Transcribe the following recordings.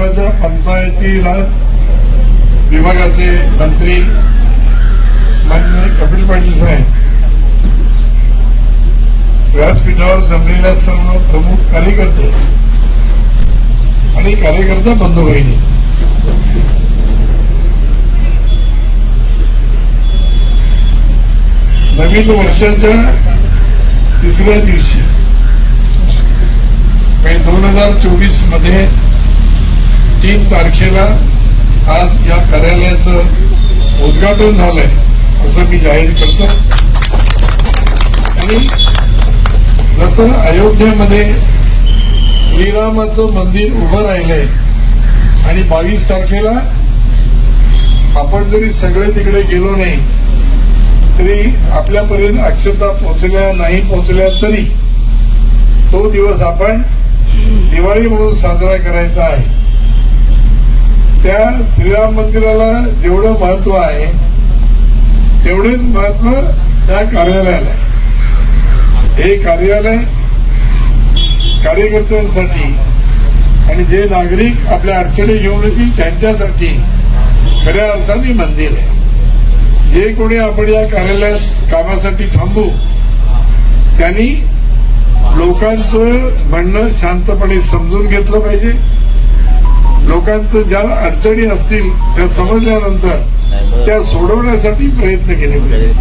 शहराच्या पंचायतीला विभागाचे मंत्री मान्य कपिल पाटील साहेब. व्यासपीठावर जमलेल्या सर्व प्रमुख कार्यकर्ते आणि कार्यकर्ता बंधू भगिनी नवीन वर्षाच्या तिसऱ्या दिवशी दोन हजार चोवीसमध्ये तीन तारखेला आज या कार्यालयाचं उद्घाटन झालंय असं मी जाहीर करतो. आणि जसं अयोध्येमध्ये श्रीरामाचं मंदिर उभं राहिलंय आणि बावीस तारखेला आपण जरी सगळे तिकडे गेलो नाही तरी आपल्यापर्यंत अक्षता पोहोचल्या नाही पोहोचल्या तरी तो दिवस आपण दिवाळी म्हणून साजरा करायचा आहे. त्या श्रीराम मंदिराला जेवढं महत्त्व आहे तेवढेच महत्त्व त्या कार्यालयाला आहे. हे कार्यालय कार्यकर्त्यांसाठी आणि जे नागरिक आपल्या अडचणी घेऊन येतील त्यांच्यासाठी खऱ्या अर्थाने मंदिर आहे. जे कोणी आपण या कार्यालयात कामासाठी थांबू त्यांनी लोकांचं म्हणणं शांतपणे समजून घेतलं पाहिजे. लोकांचं ज्या अडचणी असतील त्या समजल्यानंतर त्या सोडवण्यासाठी प्रयत्न केले पाहिजे.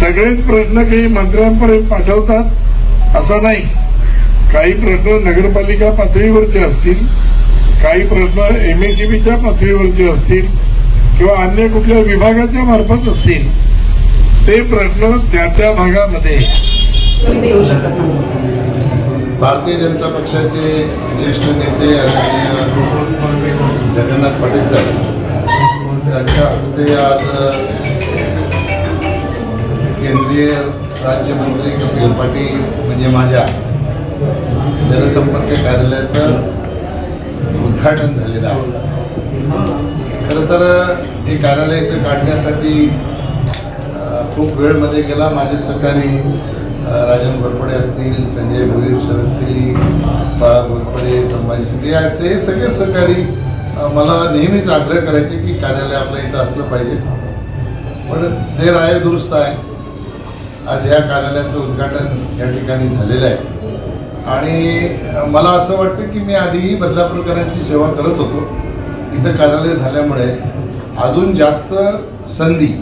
सगळेच प्रश्न काही मंत्र्यांपर्यंत पाठवतात असं नाही. काही प्रश्न नगरपालिका पातळीवरचे असतील काही प्रश्न एमएससीबीच्या पातळीवरचे असतील किंवा अन्य कुठल्या विभागाच्या मार्फत असतील ते प्रश्न त्या त्या भागामध्ये येऊ शकत नाही. भारतीय जनता पक्षाचे ज्येष्ठ नेते आदरणीय जगन्नाथ पाटील साहेब त्यांच्या हस्ते आज केंद्रीय राज्यमंत्री कपिल पाटील म्हणजे माझ्या जनसंपर्क कार्यालयाचं उद्घाटन झालेलं आहे. खरं तर हे कार्यालय इथं काढण्यासाठी खूप वेळमध्ये गेला. माझे सहकारी राजन घोरपडे असतील संजय भोईर शरद तिली बाळा घोरपडे संभाजी शिंदे असे हे सगळे सहकारी मला नेहमीच आग्रह करायचे की कार्यालय आपलं इथं असलं पाहिजे. पण देर आहे दुरुस्त आहे. आज ह्या कार्यालयाचं उद्घाटन या ठिकाणी झालेलं आहे. आणि मला असं वाटतं की मी आधीही बदलापूरकरांची सेवा करत होतो. इथं कार्यालय झाल्यामुळे अजून जास्त संधी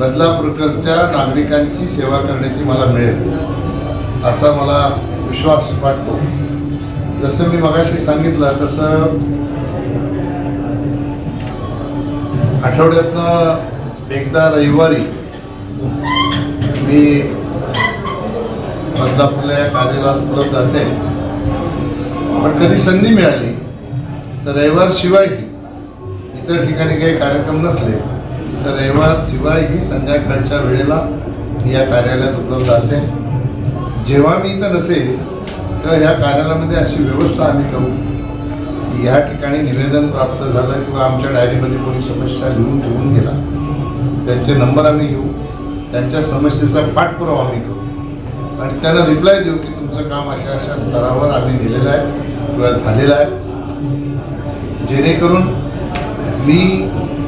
बदलापूरकरच्या नागरिकांची सेवा करण्याची मला मिळेल असा मला विश्वास वाटतो. जसं मी मगाशी सांगितलं तसं आठवड्यातनं एकदा रविवारी मी बदलापूरला या कार्यालयात उपलब्ध असेल. पण कधी संधी मिळाली तर रविवार शिवायही इतर ठिकाणी काही कार्यक्रम नसले तर रविवार शिवायही संध्याकाळच्या वेळेला या कार्यालयात उपलब्ध असेल. जेव्हा मी इथं नसेल तेव्हा ह्या कार्यालयामध्ये अशी व्यवस्था आम्ही करू. की ह्या ठिकाणी निवेदन प्राप्त झालं किंवा आमच्या डायरीमध्ये कोणी समस्या लिहून ठेवून गेला त्यांचे नंबर आम्ही घेऊ. त्यांच्या समस्येचा पाठपुरावा आम्ही करू. आणि त्यांना रिप्लाय देऊ की तुमचं काम अशा अशा स्तरावर आम्ही नेलेलं आहे किंवा झालेलं आहे. जेणेकरून मी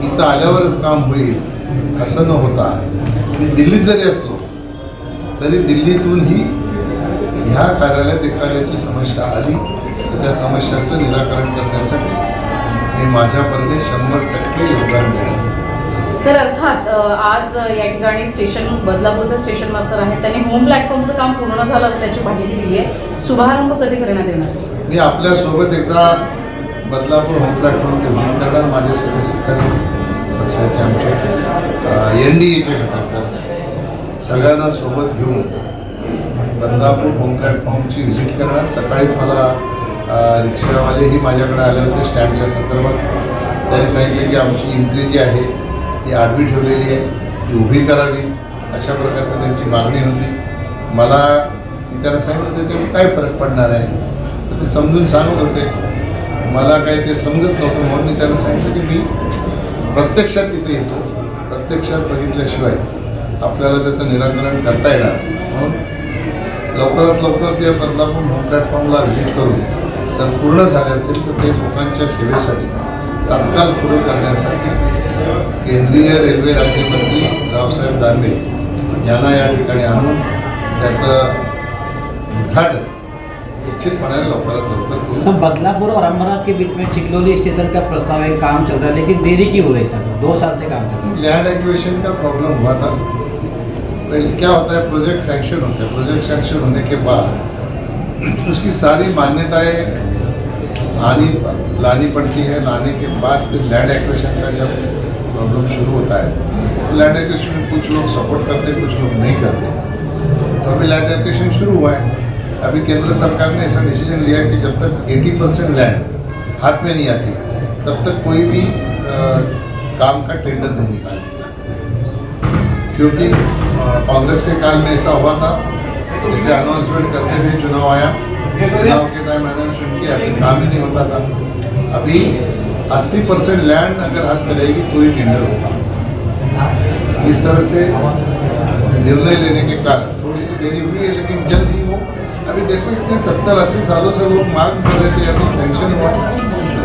इथं आल्यावरच काम होईल असं न होता मी दिल्लीत जरी असलो तरी दिल्लीतूनही ह्या कार्यालयात एखाद्याची समस्या आली तर त्या समस्याचं निराकरण करण्यासाठी मी माझ्या परीने शंभर टक्के योगदान देणार. सर अर्थात आज या ठिकाणी स्टेशन बदलापूरचं स्टेशन मास्तर आहे त्यांनी होम प्लॅटफॉर्मचं काम पूर्ण झालं असल्याची माहिती दिली आहे. शुभारंभ कधी करण्यात येणार? मी आपल्यासोबत एकदा बदलापूर होम प्लॅटफॉर्म विजिट करणार माझे सगळे सहकारी पक्षाचे आमचे एन डी एचे घटक सगळ्यांना सोबत घेऊन बंदापूर होम प्लॅटफॉर्मची व्हिजिट करणार. सकाळीच मला रिक्षावालेही माझ्याकडे आले होते स्टँडच्या संदर्भात. त्यांनी सांगितलं की आमची इंट्री जी आहे ती आडवी ठेवलेली आहे. ती उभी करावी. अशा प्रकारची त्यांची मागणी होती. मला मी त्यांना सांगितलं त्याच्यावर काय फरक पडणार आहे? तर ते समजून सांगत होते. मला काही ते समजत नव्हतं म्हणून मी त्यांना सांगितलं की मी प्रत्यक्षात तिथे येतो. प्रत्यक्षात बघितल्याशिवाय आपल्याला त्याचं निराकरण करता येणार म्हणून लवकरात लवकर त्या बदलापूर होम प्लॅटफॉर्मला व्हिजिट करून जर पूर्ण झाले असेल तर ते लोकांच्या सेवेसाठी तात्काळ पुरं करण्यासाठी केंद्रीय रेल्वे राज्यमंत्री रावसाहेब दानवे यांना या ठिकाणी आणून त्याचं उद्घाटन लवकरात लवकर. सब बदलापुर और अमरनाथ के बीच में चिकलोली स्टेशन का प्रस्ताव है काम चल रहा है लेकिन देरी की हो रही है सर दो साल से काम चल रहा है। लैंड एक्विजिशन का प्रॉब्लम हुआ था। क्या होता है प्रोजेक्ट सैंक्शन होता है। प्रोजेक्ट सैंक्शन होने के बाद उसकी सारी मान्यताएँ आनी लानी पड़ती है। लाने के बाद फिर लैंड एक्विजिशन का जब प्रॉब्लम शुरू होता है तो लैंड एक्विजिशन में कुछ लोग सपोर्ट करते हैं कुछ लोग नहीं करते। तो अभी लैंड एक्विजिशन शुरू हुआ है। अभी केंद्र सरकार ने ऐसा डिसीज़न लिया कि जब तक 80 परसेंट लैंड हाथ में नहीं आती तब तक कोई भी अ, काम का टेंडर नहीं निकालेगा क्योंकि कांग्रेस के काल में ऐसा हुआ था जैसे अनाउंसमेंट करते थे चुनाव आया चुनाव के टाइम अनाउंसमेंट किया फिर काम ही नहीं होता था। अभी 80 परसेंट लैंड अगर हाथ में रहेगी तो ही टेंडर होगा। इस तरह से निर्णय लेने के कारण थोड़ी सी देरी हुई है अभी देखो इतने सत्तर अस्सी सालों से लोग मांग कर रहे थे अभी सेंक्शन हुआ।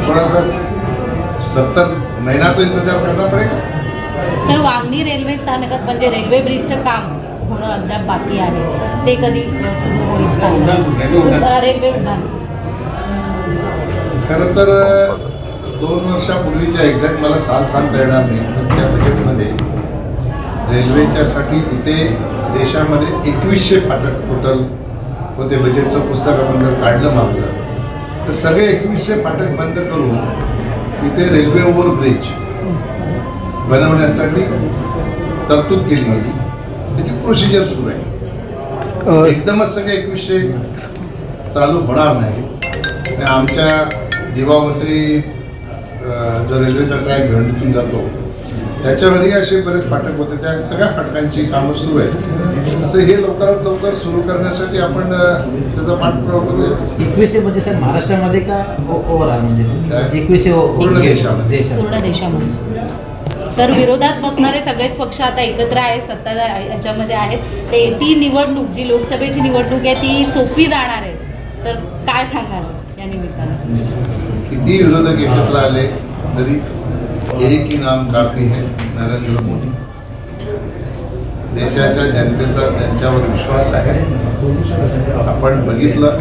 थोड़ा सा सत्तर महीना तो इंतजार करना पड़ेगा। सर वांगणी रेल्वे स्थानकात म्हणजे रेल्वे ब्रिजचं काम होणं अद्याप बाकी आहे. ते कधी सुरू होईल रेल्वे खरं तर दोन वर्षापूर्वीच्या एक्झॅक्ट मला साल सांगता येणार नाही पण त्या बजेटमध्ये रेल्वेच्यासाठी तिथे देशामध्ये एकवीसशे फाटक टोटल होते बजेटचं पुस्तक आपण जर काढलं मागचं तर सगळे एकवीसशे फाटक बंद करून तिथे रेल्वे ओव्हरब्रिज बनवण्यासाठी तरतूद केली गेली. त्याची प्रोसिजर सुरू आहे. एकदमच सगळे एकवीसशे चालू होणार नाही. आमच्या दिवावसई अ, जो रेल्वेचा ट्रॅक भेंडीतून जातो त्याच्यावरही असे बरेच फाटक होते. त्या सगळ्या फाटकांची कामं सुरू आहेत. असं हे लवकरात लवकर सुरू करण्यासाठी आपण त्याचा पाठपुरावा करूया. एकवीसशे म्हणजे सर महाराष्ट्रामध्ये का ओव्हरऑल म्हणजे? ओ- पूर्ण देशामध्ये. पूर्ण देशामध्ये. सर विरोधात बसणारे सगळेच पक्ष आता एकत्र आहेत सत्ताधार याच्यामध्ये आहेत. ते ती निवडणूक जी लोकसभेची निवडणूक आहे ती सोपी जाणार आहे. तर काय सांगाल या निमित्तानं? किती विरोधक एकत्र आले तरी एक ही नाम काफी है नरेंद्र मोदी देशाच्या जनतेचा त्यांच्यावर विश्वास आहे. आपण बघितलं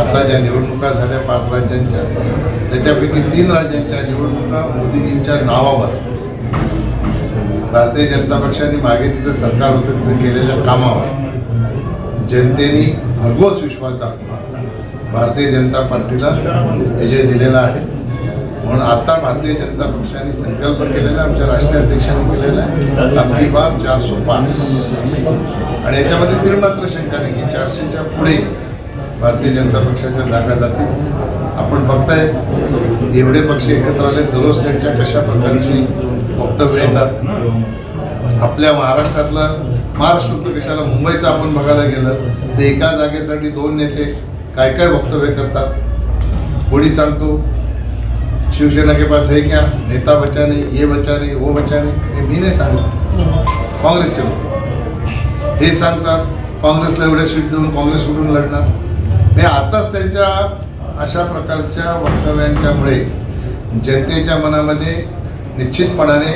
आता ज्या निवडणुका झाल्या पाच राज्यांच्या त्याच्यापैकी तीन राज्यांच्या निवडणुका मोदीजींच्या नावावर. भारतीय जनता पक्षाने मागे तिथं सरकार होतं तिथं केलेल्या कामावर. जनतेने भरघोस विश्वास दाखवला. भारतीय जनता पार्टीला विजय दिलेला आहे. म्हणून आता भारतीय जनता पक्षाने संकल्प केलेला आहे, आमच्या राष्ट्रीय अध्यक्षांनी केलेला आहे आपली बाब चारशे पाच आणि याच्यामध्ये तीळ मात्र शंका नाही की चारशेच्या पुढे भारतीय जनता पक्षाच्या जागा जातील. आपण बघताय एवढे पक्ष एकत्र आले दररोज त्यांच्या कशा प्रकारची वक्तव्य येतात. आपल्या महाराष्ट्रातलं महाराष्ट्रातलं कशाला मुंबईचं आपण बघायला गेलं तर एका जागेसाठी दोन नेते काय काय वक्तव्य करतात? कोणी सांगतो शिवसेना के पास है क्या? नेता बचा नहीं ये बचा नहीं वो बचा नहीं। हे मी नाही काँग्रेसचे लोक हे सांगतात काँग्रेसला एवढ्या सीट देऊन काँग्रेस कुठून लढणार? हे आताच त्यांच्या अशा प्रकारच्या वक्तव्यांच्यामुळे जनतेच्या मनामध्ये निश्चितपणाने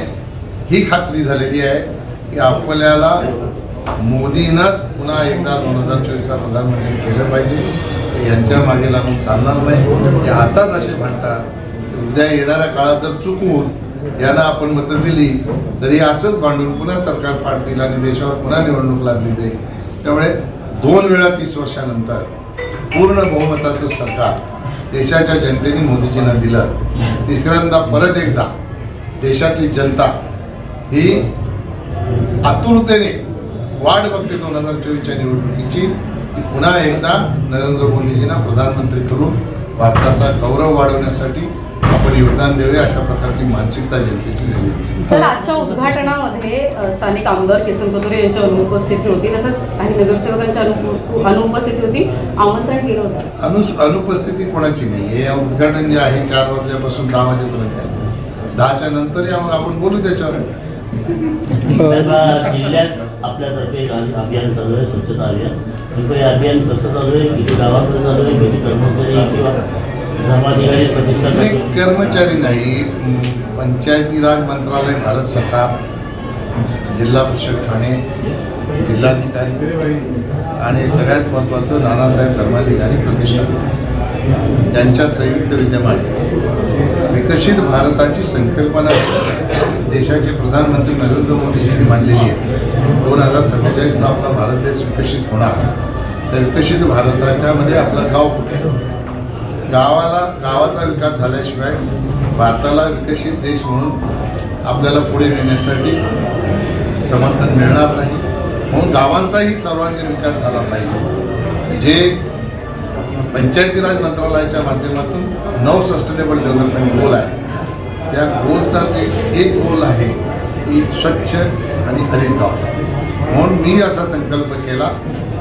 ही खात्री झालेली आहे की आपल्याला मोदींनाच पुन्हा एकदा दोन हजार चोवीसला प्रधानमंत्री केलं पाहिजे. यांच्या मागे लागून चालणार नाही. हे आताच असे म्हणतात. उद्या येणाऱ्या काळात जर चुकवून यांना आपण मतं दिली तरी असंच भांडून पुन्हा सरकार पाडतील आणि देशावर पुन्हा निवडणूक लागली जाईल. त्यामुळे दोन वेळा तीस वर्षानंतर पूर्ण बहुमताचं सरकार देशाच्या जनतेने मोदीजींना दिलं. तिसऱ्यांदा परत एकदा देशातली जनता ही आतुरतेने वाट बघते दोन हजार चोवीसच्या निवडणुकीची. पुन्हा एकदा नरेंद्र मोदीजींना प्रधानमंत्री करून भारताचा गौरव वाढवण्यासाठी योगदान देऊया अशा प्रकारची मानसिकता जनतेची झाली. सर आजच्या उद्घाटनामध्ये स्थानिक आमदार किसन कथोरे यांची अनुपस्थिती होती तसंच काही नगरसेवकांची अनु अनुपस्थिती होती आमंत्रण केलं होतं. अनु अनुपस्थिती कोणाची नाही हे उद्घाटन जे आहे चार वाजल्यापासून दहा वाजेपर्यंत. दहाच्या नंतर या मग आपण बोलू त्याच्यावर. जिल्ह्यात आपल्यातर्फे एक अभि- अभियान चालू आहे स्वच्छता अभियान. हे अभियान कसं चालू आहे? किती गावाकडे चालू आहे? किती कर्मचारी किंवा नाही कर्मचारी नाही. पंचायती राज मंत्रालय भारत सरकार जिल्हा परिषद ठाणे जिल्हाधिकारी आणि सगळ्यात महत्त्वाचं नानासाहेब धर्माधिकारी प्रतिष्ठान त्यांच्या संयुक्त विद्यमाने विकसित भारताची संकल्पना देशाचे प्रधानमंत्री नरेंद्र मोदीजींनी मांडलेली आहे. दोन हजार सत्तेचाळीसला आपला भारत देश विकसित होणार. तर विकसित भारताच्या मध्ये आपलं गाव कुठे गावाला गावाचा विकास झाल्याशिवाय भारताला विकसित देश म्हणून आपल्याला पुढे नेण्यासाठी समर्थन मिळणार नाही. म्हणून गावांचाही सर्वांगीण विकास झाला पाहिजे. जे पंचायती राज मंत्रालयाच्या माध्यमातून नऊ सस्टेनेबल डेव्हलपमेंट गोल आहे. त्या गोलचा जे एक गोल आहे की स्वच्छ आणि हरित गाव. म्हणून मी असा संकल्प केला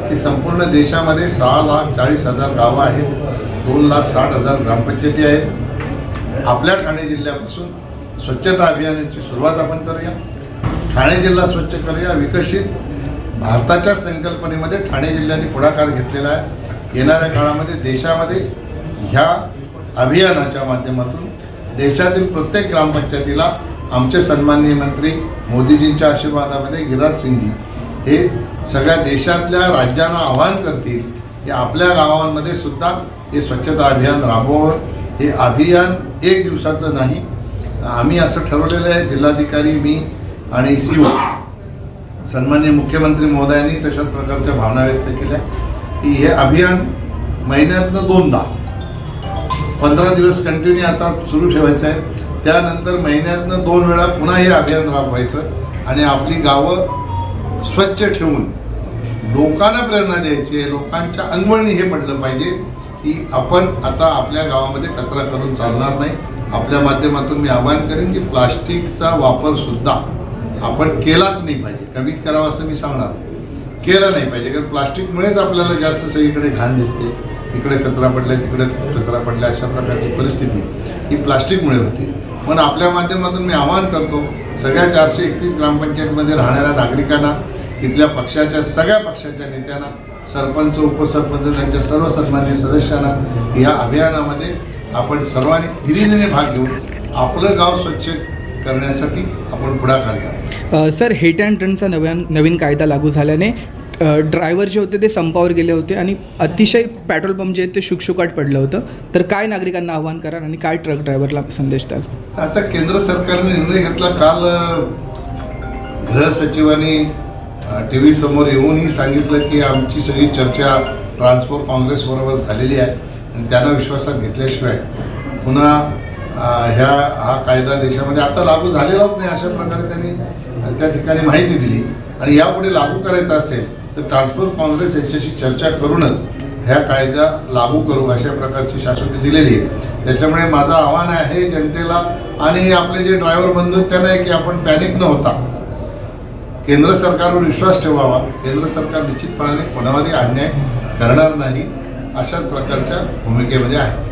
की संपूर्ण देशामध्ये सहा लाख चाळीस हजार गावं आहेत. दोन लाख साठ हजार ग्रामपंचायती आहेत. आपल्या ठाणे जिल्ह्यापासून स्वच्छता अभियानाची सुरुवात आपण करूया. ठाणे जिल्हा स्वच्छ करूया विकसित. भारताच्या संकल्पनेमध्ये ठाणे जिल्ह्याने पुढाकार घेतलेला आहे. येणाऱ्या काळामध्ये देशामध्ये ह्या अभियानाच्या माध्यमातून देशातील प्रत्येक ग्रामपंचायतीला आमचे सन्माननीय मंत्री मोदीजींच्या आशीर्वादामध्ये गिरिराज सिंगजी हे सगळ्या देशातल्या राज्यांना आवाहन करतील. की आपल्या गावांमध्ये सुद्धा हे स्वच्छता अभियान राबवावं. हे अभियान एक दिवसाचं नाही. आम्ही असं ठरवलेलं आहे जिल्हाधिकारी मी आणि सी ओ सन्मान्य मुख्यमंत्री महोदयांनी तशाच प्रकारच्या भावना व्यक्त केल्या. की हे अभियान महिन्यातनं दोनदा पंधरा दिवस कंटिन्यू आता सुरू ठेवायचं आहे. त्यानंतर महिन्यातनं दोन वेळा पुन्हा हे अभियान राबवायचं आणि आपली गावं स्वच्छ ठेवून लोकांना प्रेरणा द्यायची आहे लोकांच्या अंगवळणी हे पडलं पाहिजे की आपण आता आपल्या गावामध्ये कचरा करून चालणार नाही. आपल्या माध्यमातून मी आवाहन करेन की प्लास्टिकचा वापर सुद्धा आपण केलाच नाही पाहिजे. कमीत करावा असं मी सांगणार केला नाही पाहिजे कारण प्लास्टिकमुळेच आपल्याला जास्त सगळीकडे घाण दिसते. इकडे कचरा पडला तिकडे कचरा पडला अशा प्रकारची परिस्थिती ही प्लास्टिकमुळे होती. पण आपल्या माध्यमातून मी आवाहन करतो सगळ्या चारशे एकतीस ग्रामपंचायतीमध्ये राहणाऱ्या नागरिकांना तिथल्या पक्षाच्या सगळ्या पक्षाच्या नेत्यांना सरपंच उपसरपंच त्यांच्या सर्व सन्मान्य सदस्यांना या अभियानामध्ये आपण सर्वांनी हिरिरीने भाग घेऊन आपलं गाव स्वच्छ करण्यासाठी आपण पुढाकार घ्या. सर हेट अँड रनचा नव्या नवीन कायदा लागू झाल्याने ड्रायव्हर जे होते ते संपावर गेले होते आणि अतिशय पेट्रोल पंप जे आहेत ते शुकशुकाट पडलं होतं. तर काय नागरिकांना आव्हान कराल आणि काय ट्रक ड्रायव्हरला संदेश द्याल? आता केंद्र सरकारने निर्णय घेतला काल गृह सचिवांनी टी व्ही समोर येऊनही सांगितलं की आमची सगळी चर्चा ट्रान्सपोर्ट काँग्रेसबरोबर झालेली आहे आणि त्यांना विश्वासात घेतल्याशिवाय पुन्हा ह्या हा कायदा देशामध्ये आता लागू झालेलाच नाही अशा प्रकारे त्यांनी त्या ठिकाणी माहिती दिली. आणि यापुढे लागू करायचं असेल तर ट्रान्सफर काँग्रेस यांच्याशी चर्चा करूनच ह्या कायदा लागू करू अशा प्रकारची शाश्वती दिलेली आहे. त्याच्यामुळे माझं आव्हान आहे जनतेला आणि आपले जे ड्रायव्हर बंधू आहेत त्यांना की आपण पॅनिक न होता केंद्र सरकारवर विश्वास ठेवावा. केंद्र सरकार निश्चितपणाने कोणावरही अन्याय करणार नाही अशाच प्रकारच्या भूमिकेमध्ये आहे.